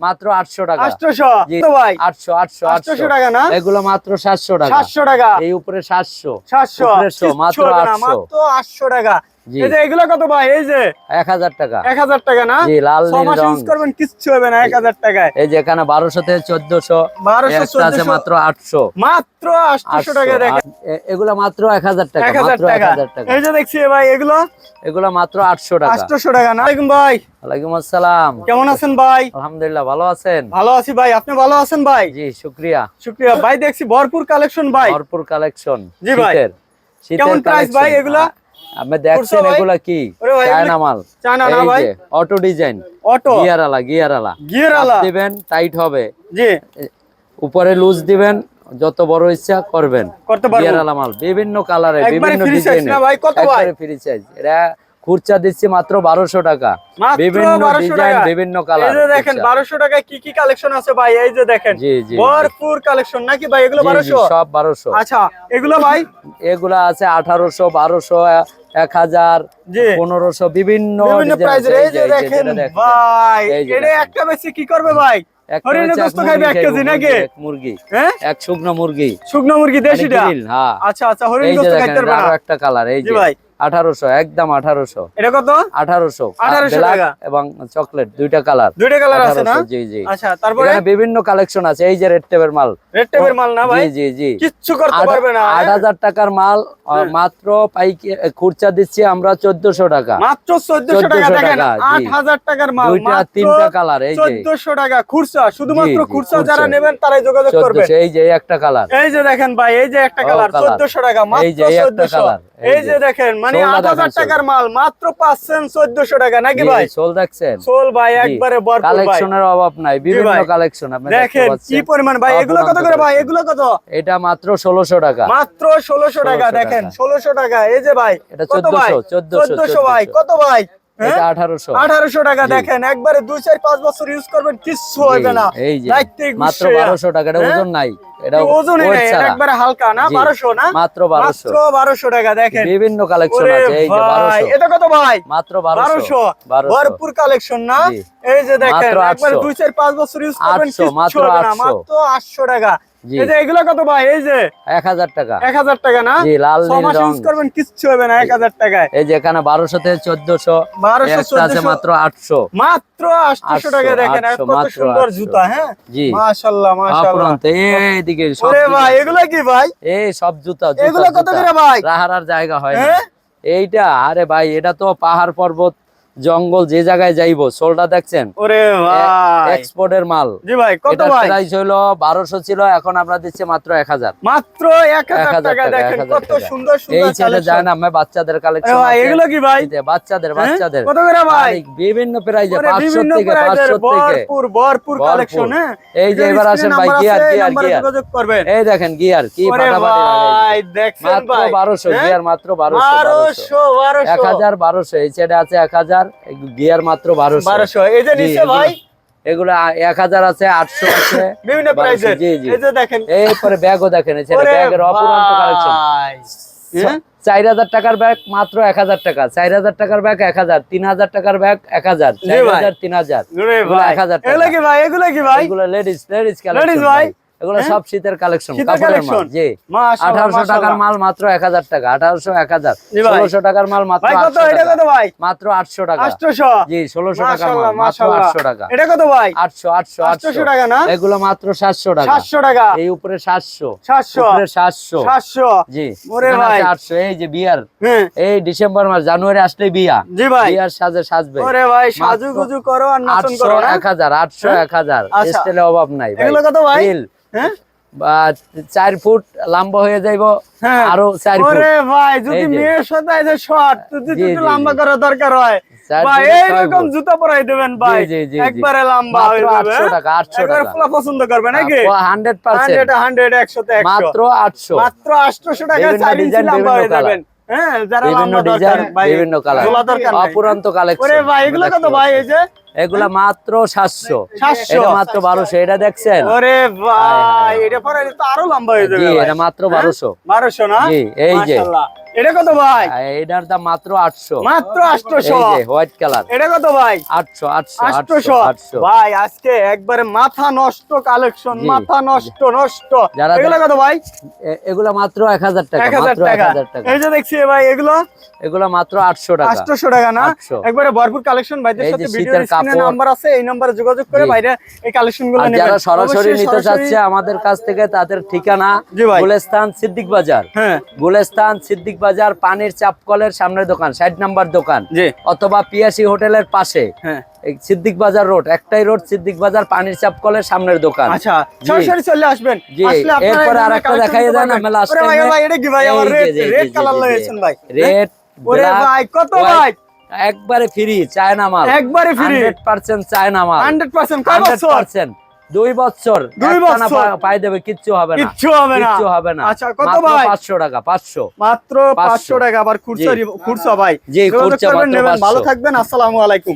মাত্র আটশো টাকা। আটশোশো? জি। তো ভাই আটশো আটশো আটশো। আটশোশো টাকা না? এগুলো মাত্র সাতশো টাকা। সাতশো টাকা। এই উপরে সাতশো। সাতশো। উপরে মাত্র হবে 800 মাত্র আটশো টাকা। এই যে এগুলো কত ভাই? এই যে এক হাজার টাকা। এক হাজার টাকা না? জি লাল ছ নীল রং। ইউজ করবেন কিচ্ছু হবে না এক হাজার টাকায়। এই যে এখানে বারোশো থেকে চোদ্দশো। বারোশো একটা আছে মাত্র টাকা দেখেন। এগুলো মাত্র টাকা মাত্র টাকা। এই যে দেখছি ভাই এগুলো? এগুলো মাত্র আটশো টাকা। আটশোশো টাকা না? ওয়ালাইকুম ভাই। ওয়ালাইকুম আসসালাম। কেমন আছেন ভাই? আলহামদুলিল্লাহ ভালো আছেন? ভালো আছি ভাই আপনি ভালো আছেন ভাই? জি শুক্রিয়া। শুক্রিয়া। ভাই দেখছি ভরপুর কালেকশন ভাই। ভরপুর কালেকশন জি ভাই। কেমন প্রাইস ভাই এগুলা? আপনি দেখছেন এগুলা কি? চায়না মাল চায়না না ভাই? Auto design. অটো। গিয়ারালা গিয়ারালা। গিয়ার আলা গিয়ার আলা দিবেন টাইট হবে। জি। উপরে লুজ দিবেন যত বড় ইচ্ছা করবেন। করতে পারবেন গিয়ার আলা মাল বিভিন্ন কালারে বিভিন্ন ডিজাইনে না ভাই? কত ভাই? ফ্রি সাইজ এরা খুরচা দিচ্ছি মাত্র বারোশো টাকা। বিভিন্ন ডিজাইন বিভিন্ন কালার দেখেন বারোশো টাকায় কি কি কালেকশন আছে ভাই? এই যে দেখেন। ভরপুর কালেকশন নাকি ভাই? এগুলো বারোশো? সব বারোশো। আচ্ছা এগুলো ভাই? এগুলা আছে আঠারোশো বারোশো এক হাজার পনেরোশো বিভিন্ন একটা বেশি কি করবে ভাই? একটা মুরগি হ্যাঁ? এক শুকনো মুরগি। শুকনো মুরগি দেশিটা? আচ্ছা আচ্ছা একটা কালার এই যে। ভাই। আঠারোশো একদম আঠারোশো। এটা কত? আঠারোশো 1800 এবং চকলেট দুইটা কালার দুইটা কালার আছে না? জি জি। আচ্ছা তারপরে? বিভিন্ন কালেকশন আছে এই যে রেড টেপের মাল। রেড টেপের মাল না ভাই? জি জি কিচ্ছু করতে পারবে না আট হ্যাঁ? হাজার টাকার মাল হ্যাঁ। মাত্র পাইকে খুরচা দিচ্ছি আমরা চোদ্দশো টাকা। মাত্র চোদ্দশো টাকা দেখেন টাকা, জি। আট হাজার টাকার মাল দুইটা তিনটা কালার এই যে। চোদ্দশো টাকা খুচরা শুধুমাত্র খুচরা। যারা নেবেন তারাই যোগাযোগ করবেন এই যে এই একটা কালার এই যে দেখেন ভাই এই যে একটা কালার colour। চোদ্দশো টাকা এই মাত্র যে এই একটা চোদ্দশো। colour, এই যে। দেখেন মানে আট হাজার টাকার মাল মাত্র পাচ্ছেন চোদ্দশো টাকা নাকি ভাই? সোল দেখছেন? সোল ভাই একবারে কালেকশনের অভাব নাই বিভিন্ন কালেকশন আপনি দেখেন কি পরিমাণ ভাই এগুলো কত করে ভাই? এগুলো কত? এটা মাত্র ষোলোশো টাকা। মাত্র ষোলোশো টাকা দেখেন। ষোলোশো টাকা এই যে ভাই এটা চোদ্দশো ভাই? 1400, 1400, চোদ্দশো ভাই কত ভাই? আঠারোশো। আঠারোশো টাকা দেখেন একবারে দুই চার পাঁচ বছর ইউজ করবেন কিচ্ছু হবে না। এই যে মাত্র বারোশো টাকা এটা হ্যাঁ? ওজন নাই এটা ওজনই weight একবারে হালকা না বারোশো না? মাত্র বারোশো। টাকা দেখেন। বিভিন্ন কালেকশন আছে এই যে বারোশো। এটা কত ভাই? মাত্র বারোশো ভরপুর কালেকশন না? এই যে দেখেন একবারে দুই চার পাঁচ বছর ইউজ করবেন 800, কিচ্ছু হবে না মাত্র আটশো টাকা। এগুলো কত ভাই? এই যে এক হাজার টাকা। এক হাজার টাকা না? জি লাল নীল রং। করবেন কিচ্ছু হবে না এক হাজার টাকায়। এই যে এখানে বারোশো থেকে চোদ্দশো। বারোশো আছে মাত্র আটশো। মাত্র আটশো টাকা দেখেন কত সুন্দর জুতা হ্যাঁ? জি। মাশাল্লাহ মাশাল্লাহ। এইদিকে সব ওরে জুতা। ভাই এগুলো কি ভাই? এই সব জুতা এগুলো কত করে ভাই? রাহারার জায়গা হয় হ্যাঁ? এইটা আরে ভাই এটা তো পাহাড় পর্বত। জঙ্গল যে জায়গায় যাইবো সোলটা দেখছেন? ওরে ভাই। এক্সপোর্টের মাল। জি ভাই কত ভাই? প্রাইস হলো বারোশো ছিল এখন আমরা দিচ্ছি মাত্র এক হাজার। মাত্র এক হাজার 1000 টাকা টাকা, দেখেন কত টাকা। সুন্দর এই ছেলে যায় না আমি বাচ্চাদের কালেকশন ভাই এগুলো কি ভাই? বাচ্চাদের? বাচ্চাদের। কত করে ভাই? বিভিন্ন প্রাইজে থেকে থেকে। ভরপুর। কালেকশন হ্যাঁ? এই যে এবার আসেন ভাই গিয়ার আছে, গিয়ার নাম্বারে গিয়ার এই দেখেন গিয়ার কি ফাটাফাটি ভাই দেখছেন ভাই? বারোশো হ্যাঁ? গিয়ার মাত্র এই সাইডে আছে এক হাজার। গিয়ার মাত্র বারোশো। বারোশো। এই যে নিচে ভাই। এগুলো এক হাজার আছে আটশো আছে। বিভিন্ন 1200, জি, জি। দেখেন। এরপরে ব্যাগও দেখেন ব্যাগের অপুরন্ত কালেকশন হ্যাঁ? চার হাজার টাকার ব্যাগ মাত্র এক হাজার টাকা। চার হাজার টাকার ব্যাগ এক হাজার। তিন হাজার টাকার ব্যাগ এক হাজার। চার হাজার তিন হাজার। ওরে এগুলো ভাই। 1000 টাকা। এগুলো কি ভাই? এগুলো কি ভাই? এগুলো লেডিস লেডিস ভাই। এগুলো হ্যাঁ? সব শীতের কালেকশন কাপড়ের মাল জি। মাশাআল্লাহ, আঠারোশো টাকার মাল মাত্র এক হাজার টাকা টাকার মাল মাত্র কত? আটশো এটা কত ভাই? মাত্র আটশো টাকা। আটশোশো? জি মাল মাত্র মাশাআল্লাহ। আটশো টাকা। এটা কত ভাই? টাকা না? এগুলো মাত্র সাতশো টাকা। সাতশো টাকা। এই উপরে জি। ওরে ভাই। আটশো। এই যে বিয়ার। হ্যাঁ। এই ডিসেম্বর মাস জানুয়ারি আসলে বিয়া। জি ভাই। বিয়ার সাজে সাজবে। ওরে ভাই সাজু গুজু করো আর নাচন আটশো করো এক হাজার আটশো হ্যাঁ? এক হাজার। আচ্ছা। অভাব নাই ভাই। এগুলো কত ভাই? হ্যাঁ? বা চার ফুট লম্বা হয়ে যাইব হ্যাঁ। আরও চার ফুট। ভাই যদি এই যে। মেয়ের সাথে আছে শর্ট যদি জি, একটু জি, লম্বা করা দরকার হয়। চার ভাই এইরকম জুতা পরাই দেবেন ভাই। একবারে লম্বা হয়ে যাবে আটশো টাকা আটশো একবারে টাকা। ফুলা পছন্দ করবে নাকি? মাত্র টাকা বিভিন্ন চার ইঞ্চি লম্বা হয়ে। যাবেন। হ্যাঁ যারা লম্বা দরকার ভাই বিভিন্ন কালার দরকার নাই। অপুরন্ত ওরে কালেকশন ভাই এগুলো কত ভাই এই যে? এগুলা মাত্র সাতশো। এটা মাত্র বারোশো। এটা দেখছেন? ওরে ভাই। এটা পরে এটা তো আরও লম্বা হয়ে যাবে এটা মাত্র হ্যাঁ? বারোশো। বারোশো না? এই যে। এটা কত ভাই? এটার দাম মাত্র আটশো। মাত্র এই আটশোশো যে হোয়াইট কালার। এটা কত ভাই? আটশো আটশো আটশো আটশোশো আটশো। ভাই আজকে একবারে মাথা নষ্ট কালেকশন মাথা নষ্ট নষ্ট। এগুলো কত ভাই? এগুলা মাত্র এক হাজার টাকা মাত্র এক টাকা। এই যে দেখছি ভাই এগুলো? এগুলা মাত্র আটশো টাকা। আটশোশো টাকা না? একবারে ভরপুর কালেকশন ভাইদের সাথে ভিডিও শীতের স্ক্রিনে কাপড়। নাম্বার আছে এই নম্বরে যোগাযোগ করে জি। এই কালেকশন নেবেন যারা সরাসরি নিতে চাচ্ছে আমাদের কাছ থেকে তাদের ঠিকানা গুলেস্তান সিদ্দিক বাজার হ্যাঁ গুলেস্তান সিদ্দিক বাজার পানির চাপকলের সামনের দোকান ষাট নাম্বার দোকান অথবা পিয়াসি হোটেলের পাশে হ্যাঁ সিদ্দিক বাজার রোড একটাই রোড সিদ্দিক বাজার পানির চাপ কলের সামনের দোকান আচ্ছা। সরাসরি চলে আসবেন এরপরে এই আরেকটা ধরনের দেখাইয়ে collection দেন, আমি last ওরে ভাই, time এ- ভাই, এটা কি ভাই? এই আমার যে, red- যে, red যে, color যে, লাগাইছেন ভাই। রেড ওরে ভাই, কত ভাই? একবারে ফ্রি চায়না মাল। একবারে ফ্রি 100% চায়না মাল। 100% কয় বছর? বছর? পার্সেন্ট দুই বছর। দুই বছর? পাই দেবে কিচ্ছু হবে না। কিচ্ছু হবে না। কিচ্ছু হবে না। আচ্ছা, কত ভাই? পাঁচশো টাকা পাঁচশো। মাত্র পাঁচশো। পাঁচশো। টাকা আবার খুরসা। খুরসা ভাই। জি, খুরসা। ভালো থাকবেন। আসসালামু আলাইকুম।